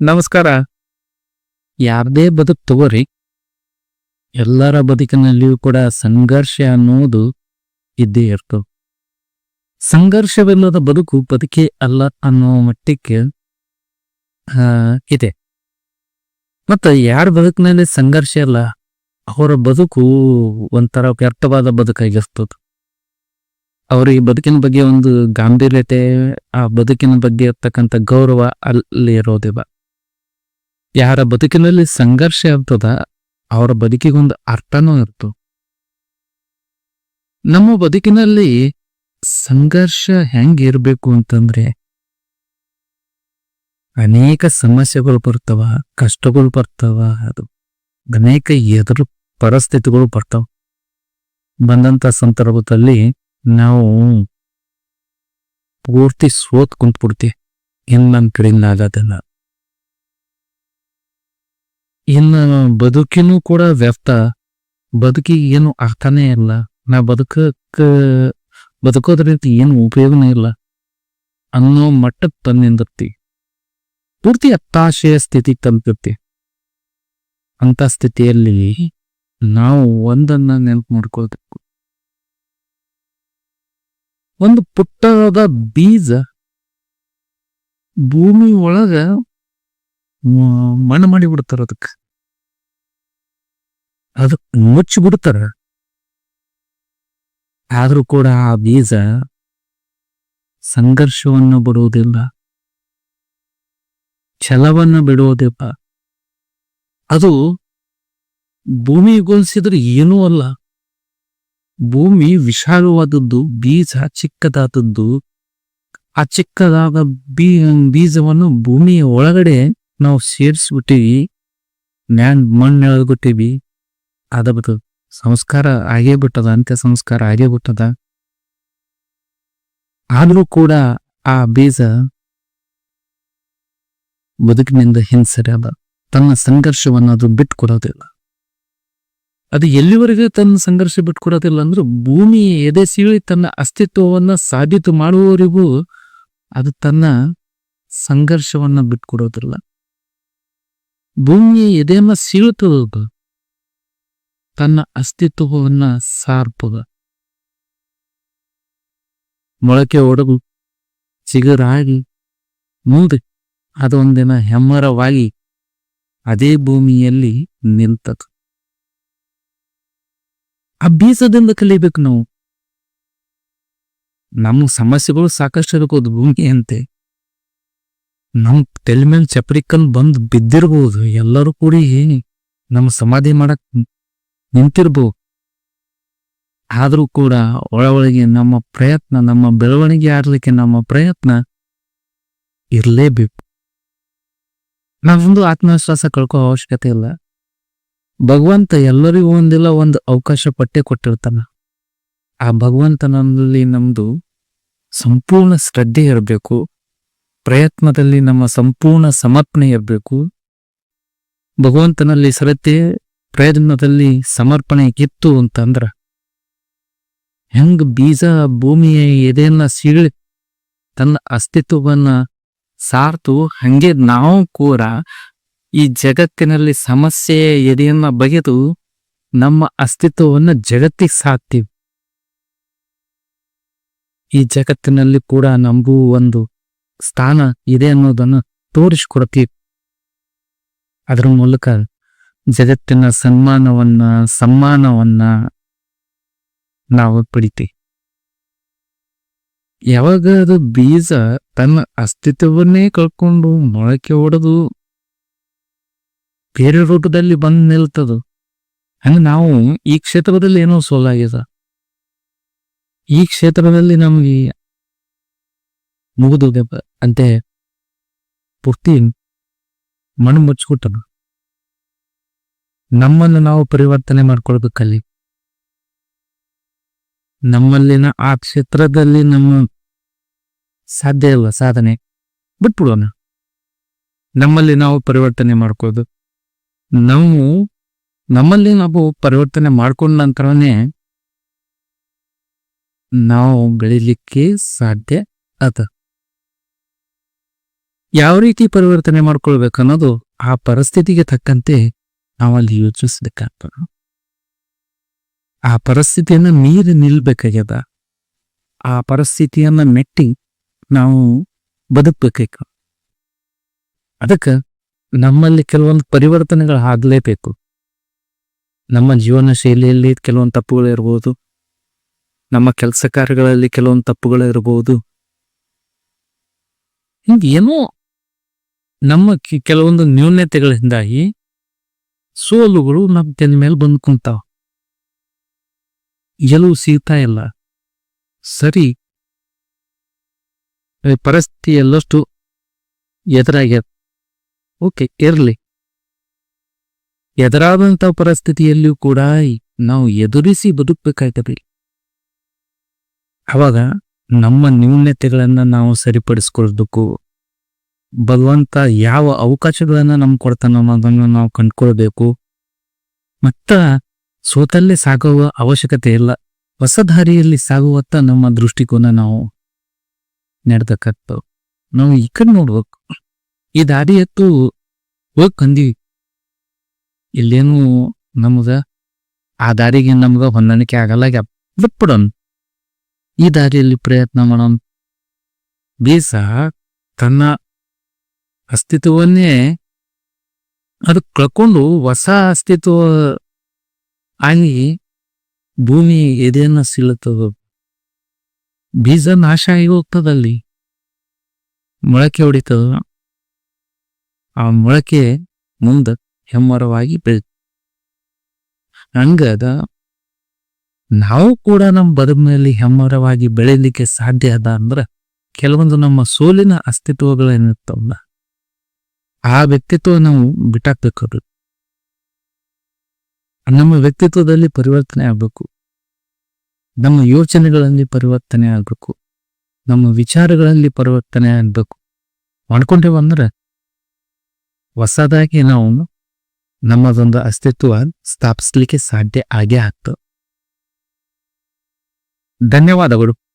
ನಮಸ್ಕಾರ. ಯಾರದೇ ಬದುಕು ತಗೋರಿ. ಎಲ್ಲರ ಬದುಕಿನಲ್ಲಿಯೂ ಕೂಡ ಸಂಘರ್ಷ ಅನ್ನೋದು ಇದ್ದೇ ಇರ್ತದೆ. ಸಂಘರ್ಷವಿಲ್ಲದ ಬದುಕು ಬದುಕೇ ಅಲ್ಲ ಅನ್ನೋ ಮಟ್ಟಕ್ಕೆ ಇದೆ. ಮತ್ತು ಯಾರ ಬದುಕಿನಲ್ಲಿ ಸಂಘರ್ಷ ಇಲ್ಲ, ಅವರ ಬದುಕು ಒಂಥರ ವ್ಯರ್ಥವಾದ ಬದುಕಾಗಿರ್ತದೆ. ಈ ಬದುಕಿನ ಬಗ್ಗೆ ಒಂದು ಗಾಂಭೀರ್ಯತೆ, ಆ ಬದುಕಿನ ಬಗ್ಗೆ ಇರ್ತಕ್ಕಂಥ ಗೌರವ ಅಲ್ಲಿ ಇರೋದಿಲ್ಲ ಯಾರ ಬದುಕಿನಲ್ಲಿ ಸಂಘರ್ಷ ಇರ್ತದ, ಅವರ ಬದುಕಿಗೊಂದು ಅರ್ಥನೂ ಇರ್ತು. ನಮ್ಮ ಬದುಕಿನಲ್ಲಿ ಸಂಘರ್ಷ ಹೆಂಗೆ ಇರಬೇಕು ಅಂತಂದ್ರೆ, ಅನೇಕ ಸಮಸ್ಯೆಗಳು ಬರ್ತಾವ, ಕಷ್ಟಗಳು ಬರ್ತಾವ, ಅದು ಅನೇಕ ಎದುರು ಪರಿಸ್ಥಿತಿಗಳು ಬರ್ತಾವ. ಬಂದಂತ ಸಂದರ್ಭದಲ್ಲಿ ನಾವು ಪೂರ್ತಿ ಸೋತ್ ಕುಂತ್ಬಿಡ್ತೀವಿ ಇನ್ ನನ್ ಕಡೆಯಿಂದ ಆಗೋದಿಲ್ಲ ಇನ್ನು ಬದುಕಿನೂ ಕೂಡ ವ್ಯರ್ಥ. ಬದುಕಿಗೆ ಏನು ಅರ್ಥನೇ ಇಲ್ಲ. ನಾ ಬದುಕಕ್ಕೆ ಬದುಕೋದ್ರಿಂದ ಏನು ಉಪಯೋಗನೇ ಇಲ್ಲ. ಅನ್ನೋ ಮಟ್ಟಕ್ಕೆ ತಂದಿಂದಿರ್ತಿ ಪೂರ್ತಿ ಹತ್ತಾಶೆಯ ಸ್ಥಿತಿಗೆ ತಂದಿರ್ತಿ ಅಂತ ಸ್ಥಿತಿಯಲ್ಲಿ ನಾವು ಒಂದನ್ನ ನೆನಪು ಮಾಡ್ಕೊಳ್ಬೇಕು. ಒಂದು ಪುಟ್ಟದ ಬೀಜ ಭೂಮಿ ಒಳಗ ಮಣ್ಣು ಮಾಡಿ ಬಿಡ್ತಾರ ಅದಕ್ಕೆ. ಅದು ಮುಚ್ಚಿ ಬಿಡ್ತಾರ. ಆದ್ರೂ ಕೂಡ ಆ ಬೀಜ ಸಂಘರ್ಷವನ್ನು ಬಿಡುವುದಿಲ್ಲ. ಛಲವನ್ನು ಬಿಡುವುದಿಲ್ಲ. ಅದು ಭೂಮಿಗೊಳಿಸಿದ್ರೆ ಏನೂ ಅಲ್ಲ. ಭೂಮಿ ವಿಶಾಲವಾದದ್ದು, ಬೀಜ ಚಿಕ್ಕದಾದದ್ದು, ಆ ಚಿಕ್ಕದಾದ ಬೀ ಬೀಜವನ್ನು ಭೂಮಿಯ ಒಳಗಡೆ ನಾವು ಸೇರಿಸ್ಬಿಟ್ಟಿವಿ, ನ್ಯಾನ್ ಮಣ್ಣು ಎಳೆದ್ಬಿಟ್ಟಿವಿ, ಅದ ಬಿಟ್ಟು ಸಂಸ್ಕಾರ ಆಗೇ ಬಿಟ್ಟದ, ಅಂತ್ಯ ಸಂಸ್ಕಾರ ಆಗೇ ಬಿಟ್ಟದ. ಆದರೂ ಕೂಡ ಆ ಬೀಜ ಬದುಕಿನಿಂದ ಹಿಂಸರ್ಯದ ತನ್ನ ಸಂಘರ್ಷವನ್ನು ಅದು ಬಿಟ್ಕೊಡೋದಿಲ್ಲ. ಅದು ಎಲ್ಲಿವರೆಗೂ ತನ್ನ ಸಂಘರ್ಷ ಬಿಟ್ಕೊಡೋದಿಲ್ಲ ಅಂದ್ರೆ ಭೂಮಿ ಎದೆ ಸೀಳಿ ತನ್ನ ಅಸ್ತಿತ್ವವನ್ನ ಸಾಬೀತು ಮಾಡುವವರಿಗೂ ಅದು ತನ್ನ ಸಂಘರ್ಷವನ್ನ ಬಿಟ್ಕೊಡೋದಿಲ್ಲ. ಭೂಮಿಯ ಎದೆಯನ್ನ ಸೀಳ್ತದ ತನ್ನ ಅಸ್ತಿತ್ವವನ್ನ ಸಾರ್ಪದ ಮೊಳಕೆ ಒಡಗು, ಚಿಗುರಾಗಿ, ಮುಂದೆ, ಅದೊಂದಿನ ಹೆಮ್ಮರವಾಗಿ ಅದೇ ಭೂಮಿಯಲ್ಲಿ ನಿಂತದು. ಅಭ್ಯಾಸದಿಂದ ಕಲಿಬೇಕು ನಾವು. ನಮ್ಮ ಸಮಸ್ಯೆಗಳು ಸಾಕಷ್ಟು ಭೂಮಿ ಅಂತೆ ನಮ್ ತಲೆ ಮೇಲೆ ಚಪ್ರಿ ಕಲ್ ಬಂದು ಬಿದ್ದಿರ್ಬೋದು, ಎಲ್ಲರೂ ಕೂಡಿ ನಮ್ಮ ಸಮಾಧಿ ಮಾಡಕ್ ನಿಂತಿರ್ಬೋದು. ಆದ್ರೂ ಕೂಡ ಒಳ ಒಳಗೆ ನಮ್ಮ ಪ್ರಯತ್ನ, ನಮ್ಮ ಬೆಳವಣಿಗೆ ಆಡ್ಲಿಕ್ಕೆ ನಮ್ಮ ಪ್ರಯತ್ನ ಇರ್ಲೇಬೇಕು. ನಾವೊಂದು ಆತ್ಮವಿಶ್ವಾಸ ಕಳ್ಕೋ ಅವಶ್ಯಕತೆ ಇಲ್ಲ. ಭಗವಂತ ಎಲ್ಲರಿಗೂ ಒಂದಿಲ್ಲ, ಒಂದು ಅವಕಾಶ ಪಟ್ಟೆ ಕೊಟ್ಟಿರ್ತಾನ. ಆ ಭಗವಂತನಲ್ಲಿ ನಮ್ದು ಸಂಪೂರ್ಣ ಶ್ರದ್ಧೆ ಇರಬೇಕು. ಪ್ರಯತ್ನದಲ್ಲಿ ನಮ್ಮ ಸಂಪೂರ್ಣ ಸಮರ್ಪಣೆ ಇರಬೇಕು ಭಗವಂತನಲ್ಲಿ ಸರತೆ, ಪ್ರಯತ್ನದಲ್ಲಿ ಸಮರ್ಪಣೆ ಕಿತ್ತು ಅಂತಂದ್ರ. ಹೆಂಗ್ ಬೀಜ ಭೂಮಿಯ ಎದೆಯನ್ನ ಸೀಳಿ ತನ್ನ ಅಸ್ತಿತ್ವವನ್ನ ಸಾರ್ತು, ಹಂಗೆ ನಾವು ಕೂಡ ಈ ಜಗತ್ತಿನಲ್ಲಿ ಸಮಸ್ಯೆಯ ಎದೆಯನ್ನ ಬಗೆದು ನಮ್ಮ ಅಸ್ತಿತ್ವವನ್ನ ಜಗತ್ತಿಗೆ ಸಾಕ್ತೀವಿ. ಈ ಜಗತ್ತಿನಲ್ಲಿ ಕೂಡ ನಮಗೂ ಒಂದು ಸ್ಥಾನ ಇದೆ ಅನ್ನೋದನ್ನು ತೋರಿಸ್ಕೊಡ್ತೀವಿ. ಅದರ ಮೂಲಕ ಜಗತ್ತಿನ ಸನ್ಮಾನವನ್ನ, ಸಮ್ಮಾನವನ್ನ ನಾವು ಪಡಿತೀವಿ. ಯಾವಾಗ ಅದು ಬೀಜ ತನ್ನ ಅಸ್ತಿತ್ವವನ್ನೇ ಕಳ್ಕೊಂಡು ಮೊಳಕೆ ಹೊಡೆದು ಬೇರೆ ರೂಪದಲ್ಲಿ ಬಂದು ನಿಲ್ತದ, ಹಂಗ ನಾವು ಈ ಕ್ಷೇತ್ರದಲ್ಲಿ ಏನೋ ಸೋಲಾಗಿದೆ. ಈ ಕ್ಷೇತ್ರದಲ್ಲಿ ನಮ್ಗೆ ಅಂತೆ ಪೂರ್ತಿ ಮಣ್ಣು ಮುಚ್ಚಿಕೊಟ್ಟನು ನಮ್ಮನ್ನು ನಾವು ಪರಿವರ್ತನೆ ಮಾಡ್ಕೊಳ್ಬೇಕಲ್ಲಿ. ನಮ್ಮಲ್ಲಿನ ಆ ಕ್ಷೇತ್ರದಲ್ಲಿ ನಮ್ಮ ಸಾಧ್ಯ ಇಲ್ಲ, ಸಾಧನೆ. ಬಿಟ್ಬಿಡೋಣ. ನಮ್ಮಲ್ಲಿ ನಾವು ಪರಿವರ್ತನೆ ಮಾಡ್ಕೋದು ನಾವು, ನಮ್ಮಲ್ಲಿ ನಾವು ಪರಿವರ್ತನೆ ಮಾಡ್ಕೊಂಡ ನಂತರನೇ ನಾವು ಬೆಳಿಲಿಕ್ಕೆ ಸಾಧ್ಯ ಅದ. ಯಾವ ರೀತಿ ಪರಿವರ್ತನೆ ಮಾಡ್ಕೊಳ್ಬೇಕು ಅನ್ನೋದು ಆ ಪರಿಸ್ಥಿತಿಗೆ ತಕ್ಕಂತೆ ನಾವಲ್ಲಿ ಯೋಚಿಸ್ಬೇಕಾಗ್ತದೆ. ಆ ಪರಿಸ್ಥಿತಿಯನ್ನ ಮೀರಿ ನಿಲ್ಬೇಕಾಗ್ಯದ. ಆ ಪರಿಸ್ಥಿತಿಯನ್ನ ಮೆಟ್ಟಿ ನಾವು ಬದುಕಬೇಕಾಯ್ತು ಅದಕ್ಕೆ ನಮ್ಮಲ್ಲಿ ಕೆಲವೊಂದು ಪರಿವರ್ತನೆಗಳು ಆಗಲೇಬೇಕು. ನಮ್ಮ ಜೀವನ ಶೈಲಿಯಲ್ಲಿ ಕೆಲವೊಂದು ತಪ್ಪುಗಳು ಇರಬಹುದು ನಮ್ಮ ಕೆಲಸ ಕಾರ್ಯಗಳಲ್ಲಿ ಕೆಲವೊಂದು ತಪ್ಪುಗಳು ಇರಬಹುದು ಹಿಂಗೆ ಏನೋ ನಮ್ಮ ಕೆಲವೊಂದು ನ್ಯೂನ್ಯತೆಗಳಿಂದಾಗಿ ಸೋಲುಗಳು ನಮ್ಮ ತೆಲ ಮೇಲೆ ಬಂದು ಕುಂತಾವ. ಗೆಲುವು ಸಿಗ್ತಾ ಇಲ್ಲ. ಸರಿ. ಪರಿಸ್ಥಿತಿ ಎಲ್ಲಷ್ಟು ಎದುರಾಗ್ಯದ. ಓಕೆ, ಇರಲಿ. ಎದುರಾದಂಥ ಪರಿಸ್ಥಿತಿಯಲ್ಲಿಯೂ ಕೂಡ ನಾವು ಎದುರಿಸಿ ಬದುಕಬೇಕಾಯ್ತದೆ. ಅವಾಗ ನಮ್ಮ ನ್ಯೂನ್ಯತೆಗಳನ್ನು ನಾವು ಸರಿಪಡಿಸ್ಕೊಳ್ಬೇಕು ಭಗವಂತ ಯಾವ ಅವಕಾಶಗಳನ್ನ ನಮ್ಗೆ ಕೊಡ್ತಾನ ಅನ್ನೋದನ್ನ ನಾವು ಕಂಡ್ಕೊಳ್ಬೇಕು. ಮತ್ತ ಸೋತಲ್ಲೇ ಸಾಗುವ ಅವಶ್ಯಕತೆ ಇಲ್ಲ. ಹೊಸ ದಾರಿಯಲ್ಲಿ ಸಾಗುವತ್ತ ನಮ್ಮ ದೃಷ್ಟಿಕೋನ ನಾವು ನೆಡ್ತಕ್ಕಂಥ ನಾವು ಈ ಕಡೆ ನೋಡ್ಬೇಕು. ಈ ದಾರಿ ಎತ್ತು ಹೋಗಿ ಇಲ್ಲೇನು ನಮಗ ಆ ದಾರಿಗೆ ನಮ್ಗ ಹೊಂದಾಣಿಕೆ ಆಗಲ್ಲ. ಬಿಟ್ಬಿಡೋನ್ ಈ ದಾರಿಯಲ್ಲಿ ಪ್ರಯತ್ನ ಮಾಡೋನ್ ಬೀಸ ತನ್ನ ಅಸ್ತಿತ್ವವನ್ನೇ ಅದು ಕಳ್ಕೊಂಡು ಹೊಸ ಅಸ್ತಿತ್ವ ಆಗಿ ಭೂಮಿ ಎದೆಯನ್ನ ಸೀಳುತ್ತದ, ಬೀಜ ನಾಶ ಆಗಿ ಹೋಗ್ತದಲ್ಲಿ ಮೊಳಕೆ ಹೊಡಿತದ, ಆ ಮೊಳಕೆ ಮುಂದೆ ಹೆಮ್ಮರವಾಗಿ ಬೆಳಿ ಹಂಗದ ನಾವು ಕೂಡ ನಮ್ಮ ಬದುಕಿನಲ್ಲಿ ಹೆಮ್ಮರವಾಗಿ ಬೆಳೀಲಿಕ್ಕೆ ಸಾಧ್ಯ ಅದ ಅಂದ್ರ ಕೆಲವೊಂದು ನಮ್ಮ ಸೋಲಿನ ಅಸ್ತಿತ್ವಗಳೇನಿರ್ತಾವಲ್ಲ ಆ ವ್ಯಕ್ತಿತ್ವ ನಾವು ಬಿಟ್ಟಾಕ್ಬೇಕು ನಮ್ಮ ವ್ಯಕ್ತಿತ್ವದಲ್ಲಿ ಪರಿವರ್ತನೆ ಆಗಬೇಕು. ನಮ್ಮ ಯೋಚನೆಗಳಲ್ಲಿ ಪರಿವರ್ತನೆ ಆಗಬೇಕು. ನಮ್ಮ ವಿಚಾರಗಳಲ್ಲಿ ಪರಿವರ್ತನೆ ಆಗಬೇಕು. ಮಾಡ್ಕೊಂಡೇವು ಅಂದ್ರೆ ಹೊಸದಾಗಿ ನಾವು ನಮ್ಮದೊಂದು ಅಸ್ತಿತ್ವ ಸ್ಥಾಪಿಸ್ಲಿಕ್ಕೆ ಸಾಧ್ಯ ಆಗೇ ಆಗ್ತದೆ. ಧನ್ಯವಾದಗಳು.